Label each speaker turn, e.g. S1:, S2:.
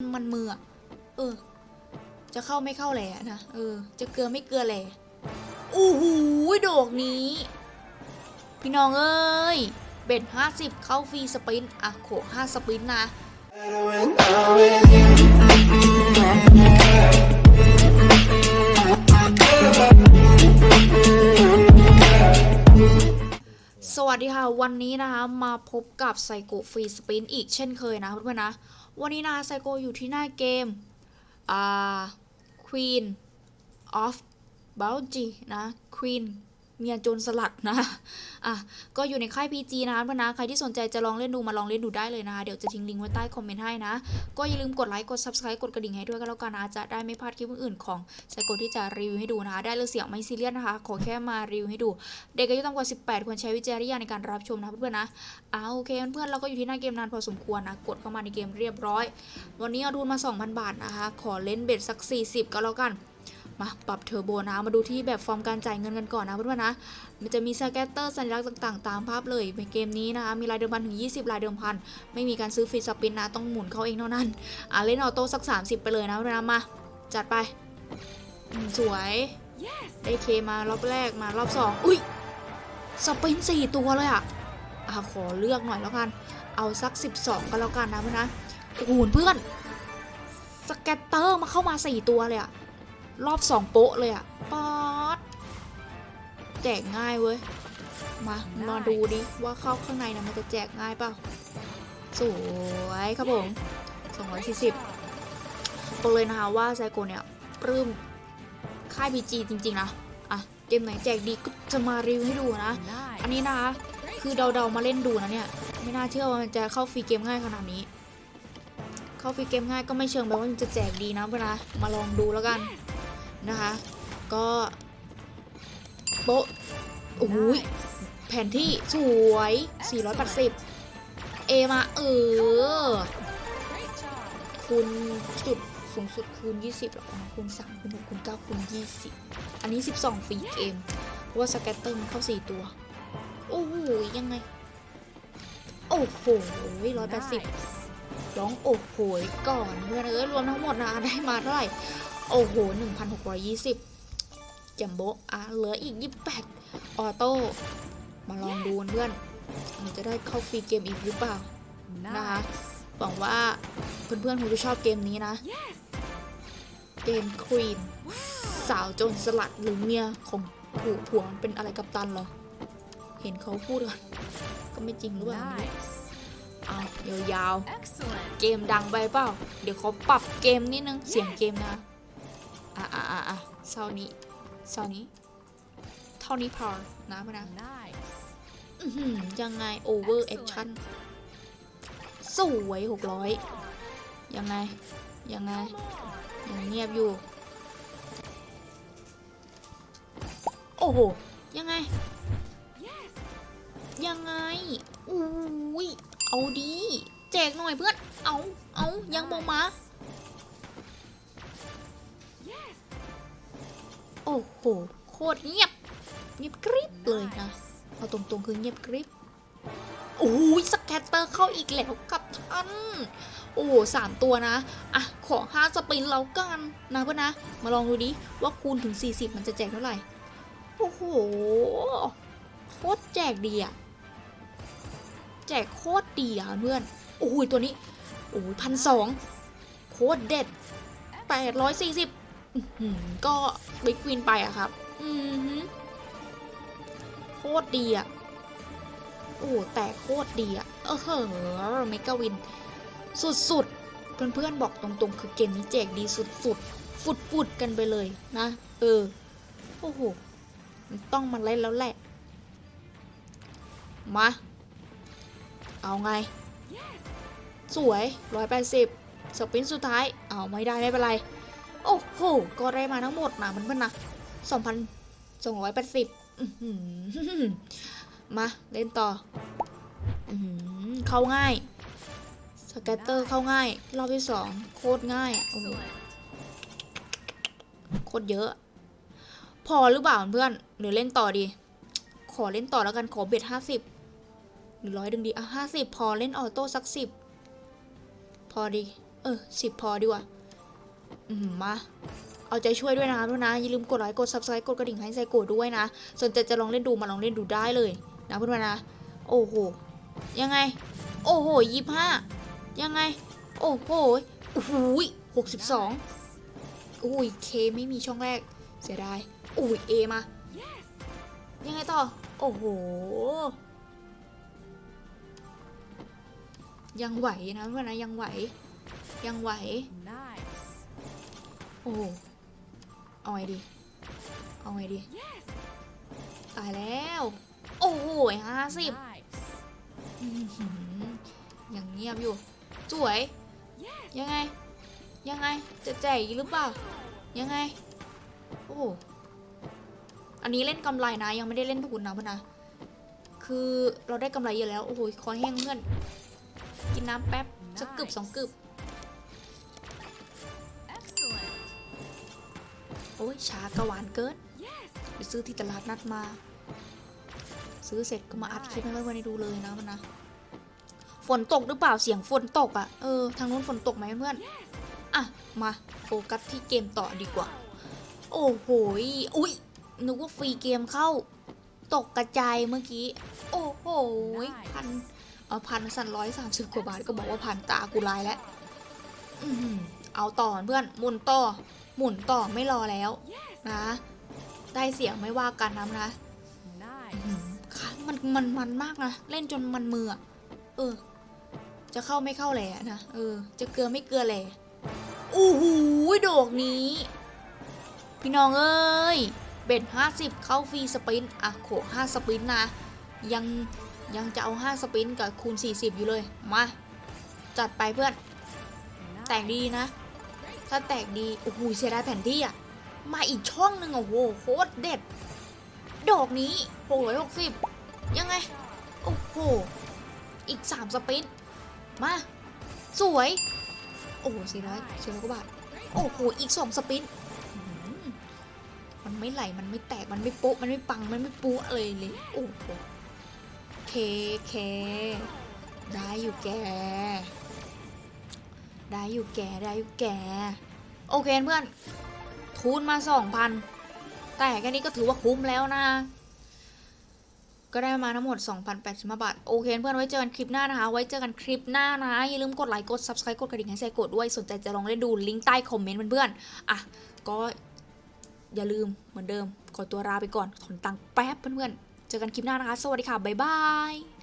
S1: มันมืออะเออ จะเข้าไม่เข้าแหละนะ เออ จะเกลือไม่เกลือแหละอู้หูดอกนี้ พี่น้องเอ้ย เบ็ดห้าสิบเข้าฟรีสปิน อะ โขกห้าสปินนะสวัสดีค่ะ วันนี้นะคะ มาพบกับไซโกฟรีสปินอีกเช่นเคยนะเพื่อนๆนะ วันนี้นาไซโกอยู่ที่หน้าเกม อ่า Queen of Bounty นะ Queen เมียโจรสลัดนะ อะ ก็อยู่ในค่าย PG นะคะเพื่อนนะใครที่สนใจจะลองเล่นดูมาลองเล่นดูได้เลยนะคะ เดี๋ยวจะทิ้งลิงก์ไว้ใต้คอมเมนต์ให้นะ ก็อย่าลืมกดไลค์กด Subscribe กดกระดิ่งให้ด้วยก็แล้วกันนะ จะได้ไม่พลาดคลิปอื่นๆของไซโกที่จะรีวิวให้ดูนะคะ ได้เลยเสียงไม่ซีเรียสนะคะ ขอแค่มารีวิวให้ดู เด็กอายุต่ำกว่า 18 ควรใช้วิจารณญาณในการรับชมนะเพื่อนๆนะอ่าโอเคเพื่อนๆเราก็อยู่ที่หน้าเกมนานพอสมควรนะ กดเข้ามาในเกมเรียบร้อย วันนี้เอาทุนมา 2,000 บาทนะคะ ขอเล่นเบ็ดสัก 40 ก็แล้วกัน มาปรับเทอร์โบนะ มาดูที่แบบฟอร์มการจ่ายเงินกันก่อนนะเพื่อนๆนะ มันจะมีสแกตเตอร์สัญลักษณ์ต่างๆ ตามภาพเลยในเกมนี้นะคะ มีรายเดิมพันถึง 20 รายเดิมพัน ไม่มีการซื้อฟรีสปินนะ ต้องหมุนเข้าเองเท่านั้น อะเล่นออโต้สัก 30 ไปเลยนะเพื่อนๆนมา จัดไป สวย ได้เคมารอบแรกมารอบสองอุ้ยสปินสี่ตัวเลยอะอะขอเลือกหน่อยแล้วกัน เอาสัก 12 ก็แล้วกันนะเพื่อนนะโอ้โหเพื่อนสแกตเตอร์มาเข้ามา 4 ตัวเลยอะ รอบ2โป๊ะเลยอะป๊อดแจกง่ายเว้ย มามาดูดิว่าเข้าข้างในนะมันจะแจกง่ายเปล่า สวยครับผม240บอกเลยนะคะว่าไซโกเนี่ยปลื้มค่ายพีจีจริง ๆ นะ อะ เกมไหนแจกดีก็จะมารีวิวให้ดูนะ อันนี้นะคะคือเดาๆมาเล่นดูนะเนี่ย ไม่น่าเชื่อว่ามันจะเข้าฟรีเกมง่ายขนาดนี้ เข้าฟรีเกมง่ายก็ไม่เชิงแปลว่ามันจะแจกดีนะเพื่อนนะมาลองดูแล้วกัน นะคะ ก็โป๊ะโอ้ยแผนที่สวย 480 เอมาเออ คูณจุดสูงสุดคูณ 20หรอคูณ3คูณ6คูณ9คูณ 20 อันนี้ 12ฟรีเกม เพราะว่าสแกตเตอร์มันเข้า 4 ตัว โอ้โห ยังไง โอ้โหร้อยแปดสิบร้องโอ้โหก่อนเพื่อนเอ้ยรวมทั้งหมดนะได้มาเท่าไหร่ โอ้โหหนึ่งพันหกร้อยยี่สิบจัมโบอะเหลืออีกยี่แปดออโต้ มาลองดูเพื่อนมันจะได้เข้าฟรีเกมอีกหรือเปล่า นะคะ หวังว่าเพื่อนๆคงจะชอบเกมนี้นะ เกมควีนสาวโจรสลัดหรือเมียของผัวผัวมันเป็นอะไรกับตันเหรอ เห็นเขาพูดกัน ก็ไม่จริงหรือเปล่าไม่รู้เอายาวๆ เกมดังไปเปล่า เดี๋ยวเขาปรับเกมนิดนึง เสียงเกมนะ อะอะอะอะเศร้านี้เศร้านี้ เท่านี้พอนะพะนะอื้อหือยังไงโอเวอร์แอคชั่นสวยหกร้อยยังไง ยังไง ยังเงียบอยู่ โอ้โห ยังไง ยังไงอุ้ยเอาดี แจกหน่อยเพื่อน เอา เอา ยังบอกมา โอ้โห โคตรเงียบ เงียบกริบเลยนะ เอาตรงๆคือเงียบกริบโอ้ยสแกตเตอร์เข้าอีกแล้วกับท่าน โอ้สามตัวนะ อะ ขอห้าสปินแล้วกันนะเพื่อนนะ มาลองดูดิ ว่าคูณถึง 40 มันจะแจกเท่าไหร่ โอ้โห โคตรแจกดีอะแจกโคตรดีอะเพื่อน โอ้ยตัวนี้ โอ้ยพันสองโคตรเด็ด 840 ก็บิ๊กวินไปอะครับ อือหือโคตรดีอะโอ้แต่โคตรดีอะเออเหอเมกาวิน สุดๆ เพื่อนๆ บอกตรงๆ คือเกมนี้แจกดีสุดๆ ฟุดๆ กันไปเลยนะ เออ โอ้โห มันต้องมาเล่นแล้วแหละ มา เอาไง สวยร้อยแปดสิบสปินสุดท้าย เอาไม่ได้ไม่เป็นไร โอ้โห ก็ได้มาทั้งหมดนะมันเพื่อนนะสองพันสองร้อยแปดสิบมา เล่นต่ออเข้าง่าย สแกตเตอร์เข้าง่าย รอบที่สองโคตรง่ายโอ้โหโคตรเยอะ พอหรือเปล่าเพื่อนหรือเล่นต่อดี ขอเล่นต่อแล้วกันขอเบ็ดห้าสิบหรือร้อยดึงดีอะห้าสิบพอเล่นออโต้สักสิบพอดี เออสิบพอดีกว่า มา เอาใจช่วยด้วยนะทุกนะอย่าลืมกดไลค์กด subscribe กดกระดิ่งให้ไซโกด้วยนะสนใจจะลองเล่นดูมาลองเล่นดูได้เลยนะเพื่อนๆนะ โอ้โห ยังไง โอ้โหยี่ห้ายังไง โอ้โหโอ้โหหกสิบสองอุ้ยเคไม่มีช่องแรก เสียดายอุ้ยเอมา ยังไงต่อ โอ้โห ยังไหวนะเพื่อนนะยังไหว ยังไหว อ้โหเอาไงดี เอาไงดี ตายแล้ว โอ้โหห้าสิบยังเงียบอยู่ สวย ยังไง ยังไง จะแจกอีกหรือเปล่า ยังไง โอ้โหอันนี้เล่นกำไรนะ ยังไม่ได้เล่นทุนนะเพื่อนนะ คือเราได้กำไรเยอะแล้ว โอ้โหคอแห้งเพื่อน กินน้ำแป๊บสักกึบสองกึบ โอ้ยช้ากระหวานเกิน
S2: Yes.
S1: ไปซื้อที่ตลาดนัดมา ซื้อเสร็จก็มาอัดคลิปให้เพื่อนๆได้ดูเลยนะมันนะฝนตกหรือเปล่าเสียงฝนตกอะ่ะเออทางนู้นฝนตกไหมเพื่อนอะมาโฟกัสที่เกมต่อดีกว่า โอ้โหยอุ้ยนึกว่าฟรีเกมเข้า ตกกระจายเมื่อกี้ โอ้โหยพันเออพันสันร้อยสามสิบกว่าบาทก็บอกว่าพันตากูลายแล้วอื้อหือเอาต่อเพื่อนหมุนต่อ หมุนต่อไม่รอแล้วนะ ได้เสียงไม่ว่ากันนะนะอื้อหื
S2: Nice.
S1: อค่ะมันมันมันมากนะ เล่นจนมันมืออะเออ จะเข้าไม่เข้าแหละนะเออ จะเกลือไม่เกลือแหละโอ้โหดอกนี้ พี่น้องเอ้ยเบ็ดห้าสิบเข้าฟรีสปรินต์อะโขห้าสปรินต์นะ ยังยังจะเอาห้าสปรินต์กับคูณ 40 อยู่เลย มา จัดไปเพื่อน แตกดีนะ ถ้าแตกดี โอ้โหเสียดายแผ่นที่อะ มาอีกช่องหนึ่งอะโอ้โหโคตรเด็ด ดอกนี้หกร้อยหกสิบยังไง โอ้โห อีกสามสปิน มา สวย โอ้โหสี่ร้อยสี่ร้อยกว่าบาท โอ้โห อีกสองสปิน มันไม่ไหล มันไม่แตก มันไม่โป๊ะ มันไม่ปัง มันไม่ปูะเลยเลย โอ้โหเคเค ได้อยู่แก ได้อยู่แกได้อยู่แกโอเคเพื่อน ทุนมาสองพันแต่แค่นี้ก็ถือว่าคุ้มแล้วนะ ก็ได้มาทั้งหมด 2,085 บาท โอเค เพื่อนไว้เจอกันคลิปหน้านะคะ ไว้เจอกันคลิปหน้านะ อย่าลืมกดไลค์ กด subscribe กดกระดิ่งให้ใส่กดด้วย สนใจจะลองเล่นดูลิงก์ใต้คอมเมนต์เพื่อนๆ อะ ก็อย่าลืมเหมือนเดิม ขอตัวลาไปก่อนถอนตังแป๊บเพื่อนๆ เจอกันคลิปหน้านะคะ สวัสดีค่ะ บ๊ายบาย